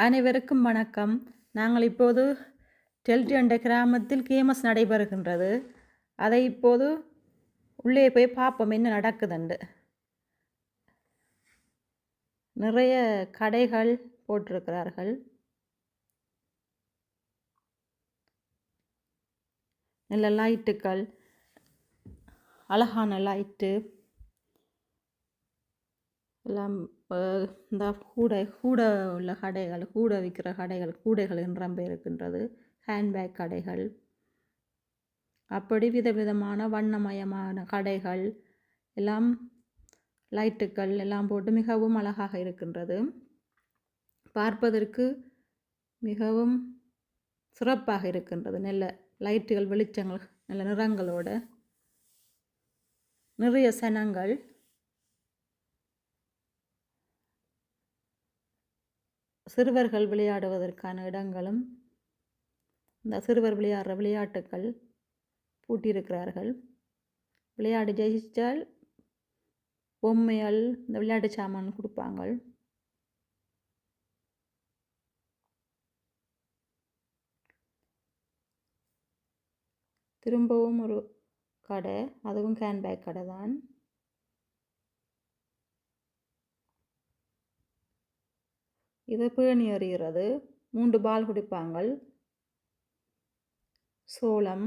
அனைவருக்கும் வணக்கம். நாங்கள் இப்போது டெல்டி என்ற கிராமத்தில் கேமஸ் நடைபெறுகின்றது. அதை இப்போது உள்ளே போய் பார்ப்போம் என்ன நடக்குதுண்டு. நிறைய கடைகள் போட்டிருக்கிறார்கள். நல்ல லைட்டுகள் அழகான லைட்டு எல்லாம் இந்த கூடை கூடை உள்ள கடைகள் கூடை விற்கிற கடைகள் கூடைகள் நிரம்ப இருக்கின்றது. ஹேண்ட்பேக் கடைகள். அப்படி விதவிதமான வண்ணமயமான கடைகள். எல்லாம் லைட்டுகள் எல்லாம் போட்டு மிகவும் அழகாக இருக்கின்றது. பார்ப்பதற்கு மிகவும் சிறப்பாக இருக்கின்றது. நல்ல லைட்டுகள் வெளிச்சங்கள் நல்ல நிறங்களோட. நிறைய சனங்கள். சிறுவர்கள் விளையாடுவதற்கான இடங்களும் இந்த சிறுவர் விளையாடுற விளையாட்டுக்கள் பூட்டியிருக்கிறார்கள். விளையாடி ஜெயிச்சால் பொம்மைகள் இந்த விளையாட்டு சாமான் கொடுப்பாங்க திரும்பவும் ஒரு கடை அதுவும் கேன்பேக் கடை தான். இது பேணி எறிகிறது. மூன்று பால் குடிப்பாங்க சோளம்.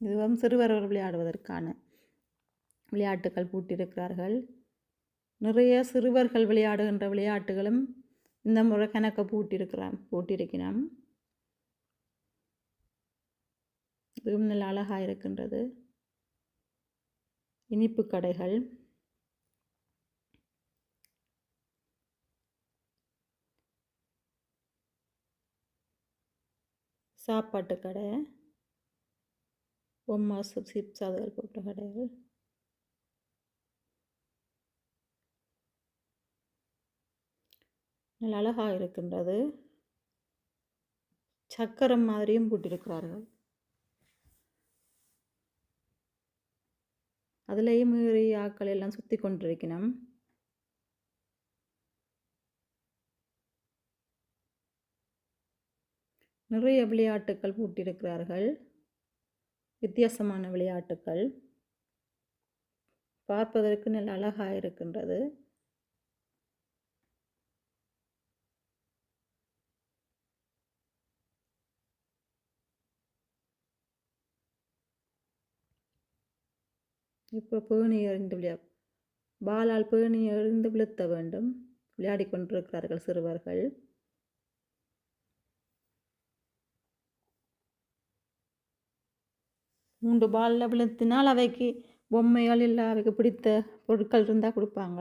இதுவும் சிறுவர்கள் விளையாடுவதற்கான விளையாட்டுகள் பூட்டியிருக்கிறார்கள். நிறைய சிறுவர்கள் விளையாடுகின்ற விளையாட்டுகளும் இந்த முறை கணக்க பூட்டியிருக்கிறான் பூட்டியிருக்கிறோம் இதுவும் நல்ல அழகாக இருக்கின்றது. இனிப்பு கடைகள். சாப்பாட்டு கடை. பொம்மா சிப்ஸ் அதுகள் போட்ட கடைகள் நல்ல அழகாக இருக்கின்றது. சக்கரம் மாதிரியும் போட்டிருக்கிறார்கள். அதுலேயும் மீறி ஆக்கள் எல்லாம் சுற்றி கொண்டிருக்கணும். நிறைய விளையாட்டுக்கள் பூட்டியிருக்கிறார்கள் வித்தியாசமான விளையாட்டுக்கள். பார்ப்பதற்கு நல்ல அழகாக இருக்கின்றது. இப்போ பேணி எறிந்து விளையா பாலால் பேணி எறிந்து விழுத்த வேண்டும். விளையாடி கொண்டிருக்கிறார்கள் சிறுவர்கள். மூன்று பாலில் விழுத்தினால் அவைக்கு பொம்மைகள் இல்லை அவைக்கு பிடித்த பொருட்கள் இருந்தால் கொடுப்பாங்க